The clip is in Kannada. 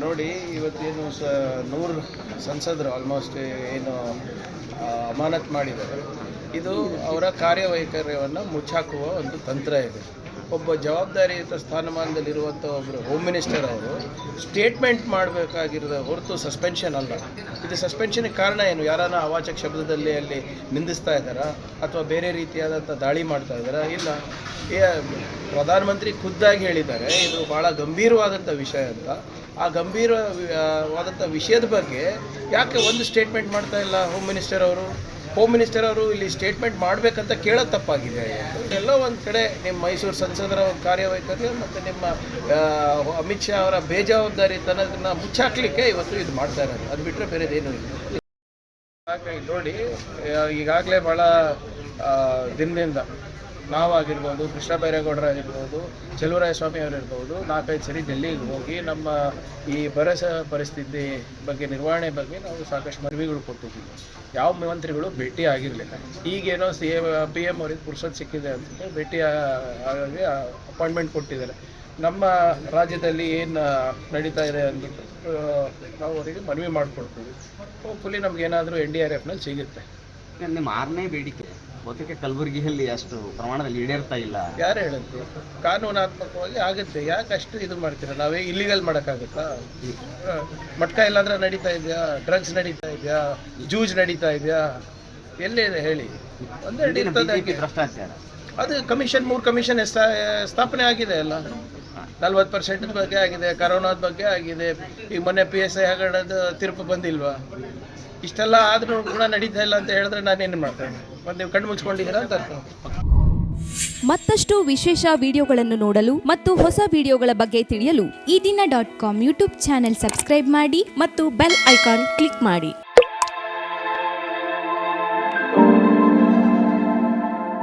ನೋಡಿ, ಇವತ್ತೇನು ಸ, ನೂರು ಸಂಸದರು ಆಲ್ಮೋಸ್ಟ್ ಏನು ಅಮಾನತ್ ಮಾಡಿದ್ದಾರೆ. ಇದು ಅವರ ಕಾರ್ಯವೈಖರ್ಯವನ್ನು ಮುಚ್ಚಾಕುವ ಒಂದು ತಂತ್ರ ಇದೆ. ಒಬ್ಬ ಜವಾಬ್ದಾರಿಯುತ ಸ್ಥಾನಮಾನದಲ್ಲಿರುವಂಥ ಒಬ್ಬರು ಹೋಮ್ ಮಿನಿಸ್ಟರ್ ಅವರು ಸ್ಟೇಟ್ಮೆಂಟ್ ಮಾಡಬೇಕಾಗಿರೋದ ಹೊರತು ಸಸ್ಪೆನ್ಷನ್ ಅಲ್ಲ. ಇದು ಸಸ್ಪೆನ್ಷನ್ಗೆ ಕಾರಣ ಏನು? ಯಾರನ್ನ ಅವಾಚಕ ಶಬ್ದದಲ್ಲಿ ಅಲ್ಲಿ ನಿಂದಿಸ್ತಾ ಇದ್ದಾರಾ? ಅಥವಾ ಬೇರೆ ರೀತಿಯಾದಂಥ ದಾಳಿ ಮಾಡ್ತಾ ಇದ್ದಾರಾ? ಇಲ್ಲ. ಪ್ರಧಾನಮಂತ್ರಿ ಖುದ್ದಾಗಿ ಹೇಳಿದ್ದಾರೆ, ಇದು ಭಾಳ ಗಂಭೀರವಾದಂಥ ವಿಷಯ ಅಂತ. ಆ ಗಂಭೀರವಾದಂಥ ವಿಷಯದ ಬಗ್ಗೆ ಯಾಕೆ ಒಂದು ಸ್ಟೇಟ್ಮೆಂಟ್ ಮಾಡ್ತಾ ಇಲ್ಲ ಹೋಮ್ ಮಿನಿಸ್ಟರ್ ಅವರು? ಹೋಮ್ ಮಿನಿಸ್ಟರ್ ಅವರು ಇಲ್ಲಿ ಸ್ಟೇಟ್ಮೆಂಟ್ ಮಾಡಬೇಕಂತ ಕೇಳೋದು ತಪ್ಪಾಗಿದೆ. ಎಲ್ಲ ಒಂದು ಕಡೆ ನಿಮ್ಮ ಮೈಸೂರು ಸಂಸದರ ಒಂದು ಕಾರ್ಯವೈಖರಿ ಮತ್ತು ನಿಮ್ಮ ಅಮಿತ್ ಶಾ ಅವರ ಬೇಜವಾಬ್ದಾರಿ ತನ್ನದನ್ನು ಮುಚ್ಚಾಕ್ಲಿಕ್ಕೆ ಇವತ್ತು ಇದು ಮಾಡ್ತಾ ಇರೋದು. ಅದು ಬಿಟ್ಟರೆ ಬೇರೆದೇನೂ ಇಲ್ಲ. ನೋಡಿ, ಈಗಾಗಲೇ ಭಾಳ ದಿನದಿಂದ ನಾವಾಗಿರ್ಬೋದು, ಕೃಷ್ಣ ಬೈರೇಗೌಡರಾಗಿರ್ಬೋದು ಚೆಲುವರಾಯ ಸ್ವಾಮಿ ಅವರಿರ್ಬೋದು, ನಾಲ್ಕೈದು ಸರಿ ಡೆಲ್ಲಿಗೆ ಹೋಗಿ ನಮ್ಮ ಈ ಬರ ಪರಿಸ್ಥಿತಿ ಬಗ್ಗೆ, ನಿರ್ವಹಣೆ ಬಗ್ಗೆ ನಾವು ಸಾಕಷ್ಟು ಮನವಿಗಳು ಕೊಟ್ಟಿದ್ದೀವಿ. ಯಾವ ಮಂತ್ರಿಗಳು ಭೇಟಿ ಆಗಿರಲಿಲ್ಲ. ಈಗೇನೋ ಸಿ ಎ, ಪಿ ಎಂ ಅವರಿಗೆ ಪುರ್ಸತ್ ಸಿಕ್ಕಿದೆ ಅಂತ ಭೇಟಿ ಆಗಿ ಅಪಾಯಿಂಟ್ಮೆಂಟ್ ಕೊಟ್ಟಿದ್ದಾರೆ. ನಮ್ಮ ರಾಜ್ಯದಲ್ಲಿ ಏನು ನಡೀತಾ ಇದೆ ಅಂದ್ಬಿಟ್ಟು ನಾವು ಅವರಿಗೆ ಮನವಿ ಮಾಡಿಕೊಡ್ತೀವಿ. ಹೋಪ್ಫುಲಿ ನಮ್ಗೆ ಏನಾದರೂ ಎನ್ ಡಿ ಆರ್ ಎಫ್ನಲ್ಲಿ ಸಿಗುತ್ತೆ. ನಿಮ್ಮ ಆರನೇ ಬೇಡಿಕೆ. ಬಹುತೇಕ ಕಲಬುರಗಿಯಲ್ಲಿ ಅಷ್ಟು ಪ್ರಮಾಣದಲ್ಲಿ ಈಡೇರ್ತಾ ಇಲ್ಲ. ಯಾರು ಹೇಳಿದ್ರು ಕಾನೂನಾತ್ಮಕವಾಗಿ ಆಗುತ್ತೆ. ಯಾಕೆ ಅಷ್ಟು ಇದು ಮಾಡ್ತೀರಾ? ನಾವೇ ಇಲ್ಲಿಗಲ್ ಮಾಡೋಕ್ಕಾಗುತ್ತಾ. ಮಟ್ಕ ಇಲ್ಲಾಂದ್ರೆ ನಡೀತಾ ಇದೆಯಾ? ಡ್ರಗ್ಸ್ ನಡೀತಾ ಇದೆಯಾ? ಜೂಜ್ ನಡೀತಾ ಇದೆಯಾ? ಎಲ್ಲಿದೆ ಹೇಳಿ? ಹಾಗೆ. ಭ್ರಷ್ಟಾಚಾರ. ಅದು ಕಮಿಷನ್ ಮೂರು ಕಮಿಷನ್ ಸ್ಥಾಪನೆ ಆಗಿದೆ ಅಲ್ಲ? ನಲ್ವತ್ತು ಪರ್ಸೆಂಟ್ ಬಗ್ಗೆ ಆಗಿದೆ, ಕರೋನಾದ ಬಗ್ಗೆ ಆಗಿದೆ. ಈಗ ಮೊನ್ನೆ ಪಿ ಎಸ್ ಐ ಹಗರಣದ ತೀರ್ಪು ಬಂದಿಲ್ವಾ? ಇಷ್ಟೆಲ್ಲ ಆದರೂ ಕೂಡ ನಡೀತಾ ಇಲ್ಲ ಅಂತ ಹೇಳಿದ್ರೆ ನಾನೇನು ಮಾಡ್ತೇನೆ? ಒಂದು ನೀವು ಕಣ್ಣು ಮುಚ್ಕೊಂಡಿದ್ದೀರಾ ಅಂತ ಅರ್ಥ. ಮತ್ತಷ್ಟು ವಿಶೇಷ ವಿಡಿಯೋಗಳನ್ನು ನೋಡಲು ಮತ್ತು ಹೊಸ ವಿಡಿಯೋಗಳ ಬಗ್ಗೆ ತಿಳಿಯಲು ಈ ದಿನ dot com YouTube channel subscribe ಮಾಡಿ ಮತ್ತು ಬೆಲ್ ಐಕಾನ್ ಕ್ಲಿಕ್ ಮಾಡಿ.